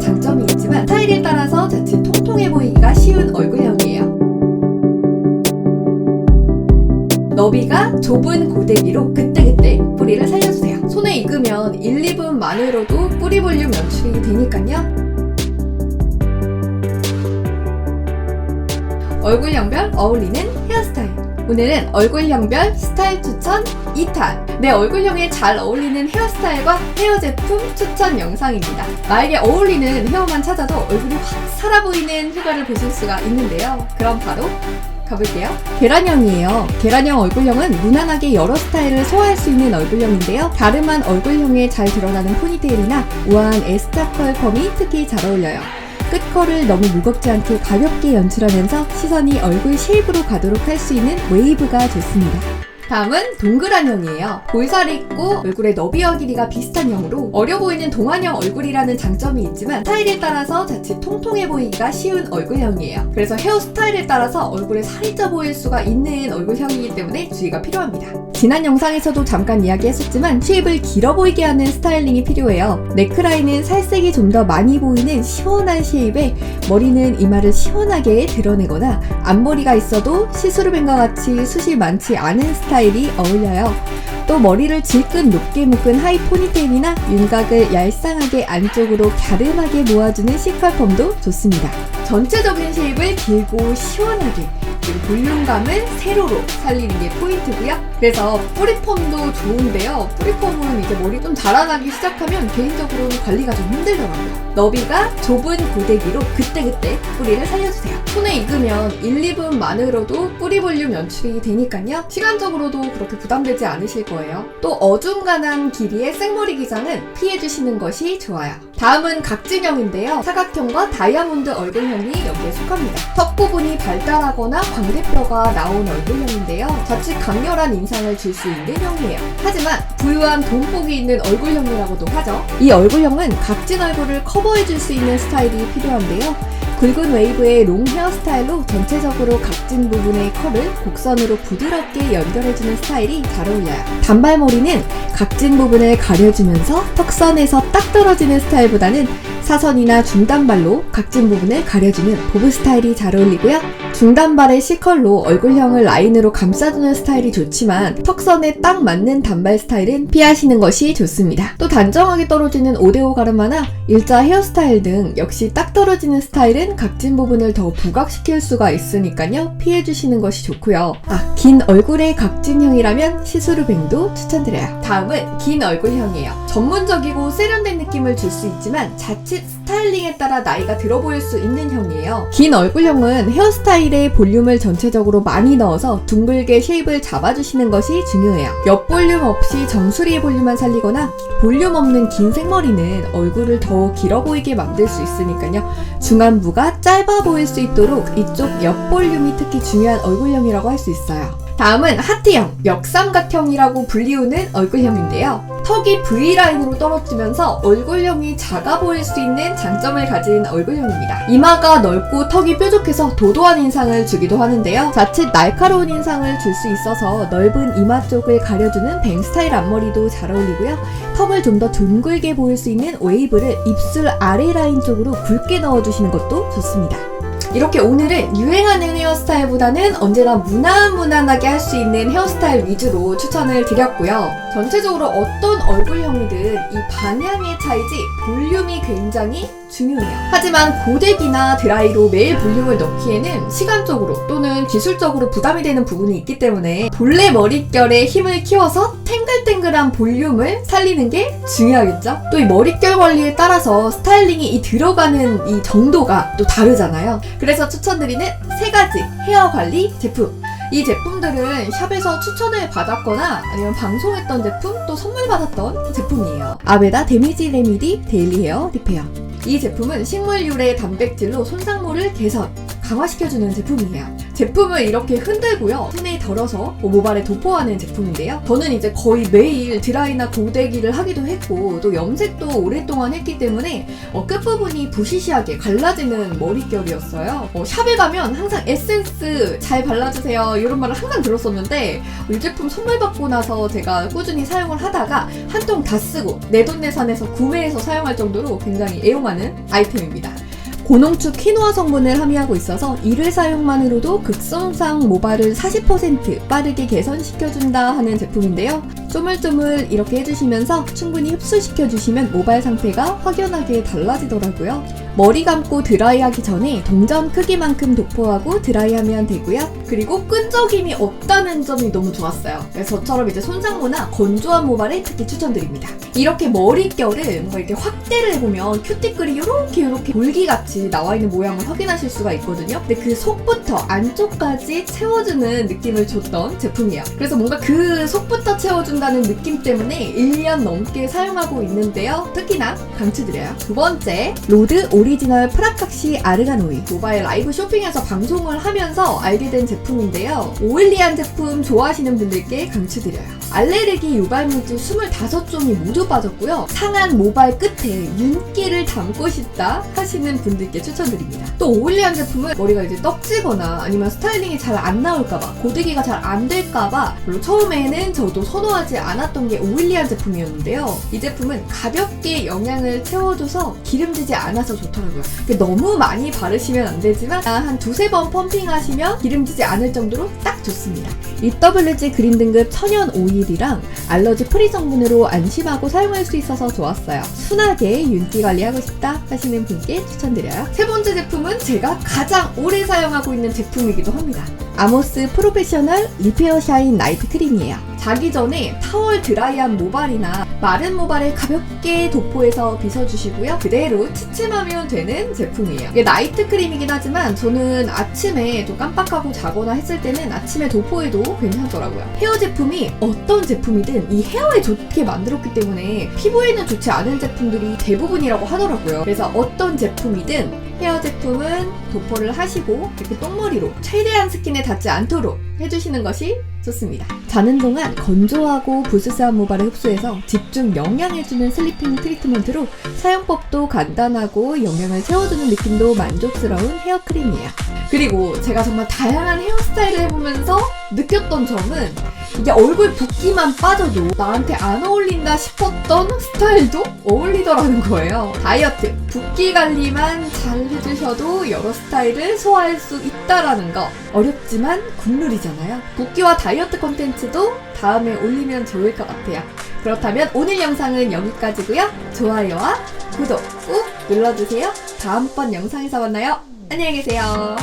장점이 있지만 스타일에 따라서 자칫 통통해 보이기가 쉬운 얼굴형이에요. 너비가 좁은 고데기로 그때그때 뿌리를 살려주세요. 손에 익으면 1, 2분만으로도 뿌리 볼륨 연출이 되니까요. 얼굴형별 어울리는 헤어스타일. 오늘은 얼굴형별 스타일 추천 2탄. 내 얼굴형에 잘 어울리는 헤어스타일과 헤어 제품 추천 영상입니다. 나에게 어울리는 헤어만 찾아도 얼굴이 확 살아 보이는 효과를 보실 수가 있는데요. 그럼 바로 가볼게요. 계란형이에요. 계란형 얼굴형은 무난하게 여러 스타일을 소화할 수 있는 얼굴형인데요. 다름한 얼굴형에 잘 드러나는 포니테일이나 우아한 에스타컬 펌이 특히 잘 어울려요. 끝컬을 너무 무겁지 않게 가볍게 연출하면서 시선이 얼굴 쉐입으로 가도록 할 수 있는 웨이브가 좋습니다. 다음은 동그란형이에요. 볼살이 있고 얼굴의 너비와 길이가 비슷한 형으로 어려 보이는 동안형 얼굴이라는 장점이 있지만 스타일에 따라서 자칫 통통해 보이기가 쉬운 얼굴형이에요. 그래서 헤어 스타일에 따라서 얼굴에 살이 쪄 보일 수가 있는 얼굴형이기 때문에 주의가 필요합니다. 지난 영상에서도 잠깐 이야기했었지만 쉐입을 길어 보이게 하는 스타일링이 필요해요. 네크라인은 살색이 좀 더 많이 보이는 시원한 쉐입에 머리는 이마를 시원하게 드러내거나 앞머리가 있어도 시스루뱅과 같이 숱이 많지 않은 스타일 이 어울려요. 또 머리를 질끈 높게 묶은 하이 포니테일이나 윤곽을 얄쌍하게 안쪽으로 갸름하게 모아주는 시컬펌도 좋습니다. 전체적인 쉐입을 길고 시원하게 그리고 볼륨감을 세로로 살리는 게 포인트고요. 그래서 뿌리펌도 좋은데요. 뿌리펌은 이제 머리 좀 자라나기 시작하면 개인적으로는 관리가 좀 힘들더라고요. 너비가 좁은 고데기로 그때그때 뿌리를 살려주세요. 손에 익으면 1, 2분만으로도 뿌리 볼륨 연출이 되니까요. 시간적으로도 그렇게 부담되지 않으실 거예요. 또 어중간한 길이의 생머리 기장은 피해주시는 것이 좋아요. 다음은 각진형인데요. 사각형과 다이아몬드 얼굴형이 여기에 속합니다. 턱 부분이 발달하거나 광대뼈가 나온 얼굴형인데요. 자칫 강렬한 인상을 줄 수 있는 형이에요. 하지만 부유한 돈복이 있는 얼굴형이라고도 하죠. 이 얼굴형은 각진 얼굴을 커버해줄 수 있는 스타일이 필요한데요. 굵은 웨이브의 롱 헤어스타일로 전체적으로 각진 부분의 컬을 곡선으로 부드럽게 연결해주는 스타일이 잘 어울려요. 단발머리는 각진 부분을 가려주면서 턱선에서 딱 떨어지는 스타일보다는 사선이나 중단발로 각진 부분을 가려주는 보브 스타일이 잘 어울리고요. 중단발의 C컬로 얼굴형을 라인으로 감싸주는 스타일이 좋지만 턱선에 딱 맞는 단발 스타일은 피하시는 것이 좋습니다. 또 단정하게 떨어지는 오데오 가르마나 일자 헤어스타일 등 역시 딱 떨어지는 스타일은 각진 부분을 더 부각시킬 수가 있으니까요. 피해주시는 것이 좋고요. 아, 긴 얼굴의 각진형이라면 시스루뱅도 추천드려요. 다음은 긴 얼굴형이에요. 전문적이고 세련된 느낌을 줄 수 있지만 자칫 스타일링에 따라 나이가 들어 보일 수 있는 형이에요. 긴 얼굴형은 헤어스타일에 볼륨을 전체적으로 많이 넣어서 둥글게 쉐입을 잡아주시는 것이 중요해요. 옆 볼륨 없이 정수리의 볼륨만 살리거나 볼륨 없는 긴 생머리는 얼굴을 더 길어 보이게 만들 수 있으니까요. 중안부 가 짧아 보일 수 있도록 이쪽 옆 볼륨이 특히 중요한 얼굴형이라고 할 수 있어요. 다음은 하트형, 역삼각형이라고 불리우는 얼굴형인데요. 턱이 V라인으로 떨어지면서 얼굴형이 작아 보일 수 있는 장점을 가진 얼굴형입니다. 이마가 넓고 턱이 뾰족해서 도도한 인상을 주기도 하는데요. 자칫 날카로운 인상을 줄 수 있어서 넓은 이마 쪽을 가려주는 뱅 스타일 앞머리도 잘 어울리고요. 턱을 좀 더 둥글게 보일 수 있는 웨이브를 입술 아래 라인 쪽으로 굵게 넣어주시는 것도 좋습니다. 이렇게 오늘은 유행하는 헤어스타일보다는 언제나 무난 무난하게 할 수 있는 헤어스타일 위주로 추천을 드렸고요. 전체적으로 어떤 얼굴형이든 이 방향의 차이지 볼륨이 굉장히 중요해요. 하지만 고데기나 드라이로 매일 볼륨을 넣기에는 시간적으로 또는 기술적으로 부담이 되는 부분이 있기 때문에 본래 머릿결에 힘을 키워서 탱글탱글한 볼륨을 살리는 게 중요하겠죠? 또 이 머릿결 관리에 따라서 스타일링이 이 들어가는 이 정도가 또 다르잖아요. 그래서 추천드리는 세 가지 헤어 관리 제품. 이 제품들은 샵에서 추천을 받았거나 아니면 방송했던 제품 또 선물 받았던 제품이에요. 아베다 데미지 레미디 데일리 헤어 리페어. 이 제품은 식물 유래 단백질로 손상모를 개선, 강화시켜주는 제품이에요. 제품을 이렇게 흔들고요. 손에 덜어서 뭐 모발에 도포하는 제품인데요. 저는 이제 거의 매일 드라이나 고데기를 하기도 했고 또 염색도 오랫동안 했기 때문에 어, 끝부분이 부시시하게 갈라지는 머릿결이었어요. 어, 샵에 가면 항상 에센스 잘 발라주세요 이런 말을 항상 들었었는데 이 제품 선물 받고 나서 제가 꾸준히 사용을 하다가 한 통 다 쓰고 내돈내산해서 구매해서 사용할 정도로 굉장히 애용하는 아이템입니다. 고농축 키노아 성분을 함유하고 있어서 이를 사용만으로도 극성상 모발을 40% 빠르게 개선시켜준다 하는 제품인데요. 쪼물쪼물 이렇게 해주시면서 충분히 흡수시켜주시면 모발 상태가 확연하게 달라지더라고요. 머리 감고 드라이하기 전에 동전 크기만큼 도포하고 드라이하면 되고요. 그리고 끈적임이 없다는 점이 너무 좋았어요. 그래서 저처럼 이제 손상모나 건조한 모발에 특히 추천드립니다. 이렇게 머릿결을 뭔가 이렇게 확대를 해보면 큐티클이 이렇게 이렇게 볼기같이 나와 있는 모양을 확인하실 수가 있거든요. 근데 그 속부터 안쪽까지 채워주는 느낌을 줬던 제품이에요. 그래서 뭔가 그 속부터 채워 준다는 느낌 때문에 1년 넘게 사용하고 있는데요. 특히나 강추드려요. 두 번째, 로드 오리지널 프라카시 오일. 모바일 라이브 쇼핑에서 방송을 하면서 알게 된 제품인데요. 오일리한 제품 좋아하시는 분들께 강추드려요. 알레르기 유발물질 25종이 모두 빠졌고요. 상한 모발 끝에 윤기를 담고 싶다 하시는 분들께 추천드립니다. 또 오일리한 제품은 머리가 이제 떡지거나 아니면 스타일링이 잘 안 나올까봐 고데기가 잘 안 될까봐 별로 처음에는 저도 선호하지 않았던 게 오일리한 제품이었는데요. 이 제품은 가볍게 영양을 채워줘서 기름지지 않아서 좋더라고요. 너무 많이 바르시면 안 되지만 한 두세 번 펌핑하시면 기름지지 않을 정도로 딱 좋습니다. EWG 그린 등급 천연 오일 이랑 알러지 프리 성분으로 안심하고 사용할 수 있어서 좋았어요. 순하게 윤기 관리하고 싶다 하시는 분께 추천드려요. 세 번째 제품은 제가 가장 오래 사용하고 있는 제품이기도 합니다. 아모스 프로페셔널 리페어 샤인 나이트 크림이에요. 자기 전에 타월 드라이한 모발이나 마른 모발에 가볍게 도포해서 빗어주시고요. 그대로 치침하면 되는 제품이에요. 이게 나이트 크림이긴 하지만 저는 아침에 또 깜빡하고 자거나 했을 때는 아침에 도포해도 괜찮더라고요. 헤어 제품이 어떤 제품이든 이 헤어에 좋게 만들었기 때문에 피부에는 좋지 않은 제품들이 대부분이라고 하더라고요. 그래서 어떤 제품이든 헤어 제품은 도포를 하시고 이렇게 똥머리로 최대한 스킨에 닿지 않도록 해주시는 것이 좋습니다. 자는 동안 건조하고 부스스한 모발을 흡수해서 집중 영양해주는 슬리핑 트리트먼트로 사용법도 간단하고 영양을 채워주는 느낌도 만족스러운 헤어크림이에요. 그리고 제가 정말 다양한 헤어스타일을 해보면서 느꼈던 점은 이게 얼굴 붓기만 빠져도 나한테 안 어울린다 싶었던 스타일도 어울리더라는 거예요. 다이어트, 붓기 관리만 잘 해주셔도 여러 스타일을 소화할 수 있다라는 거. 어렵지만 국룰이잖아요. 붓기와 다이어트 컨텐츠도 다음에 올리면 좋을 것 같아요. 그렇다면 오늘 영상은 여기까지고요. 좋아요와 구독 꾹 눌러주세요. 다음번 영상에서 만나요. 안녕히 계세요.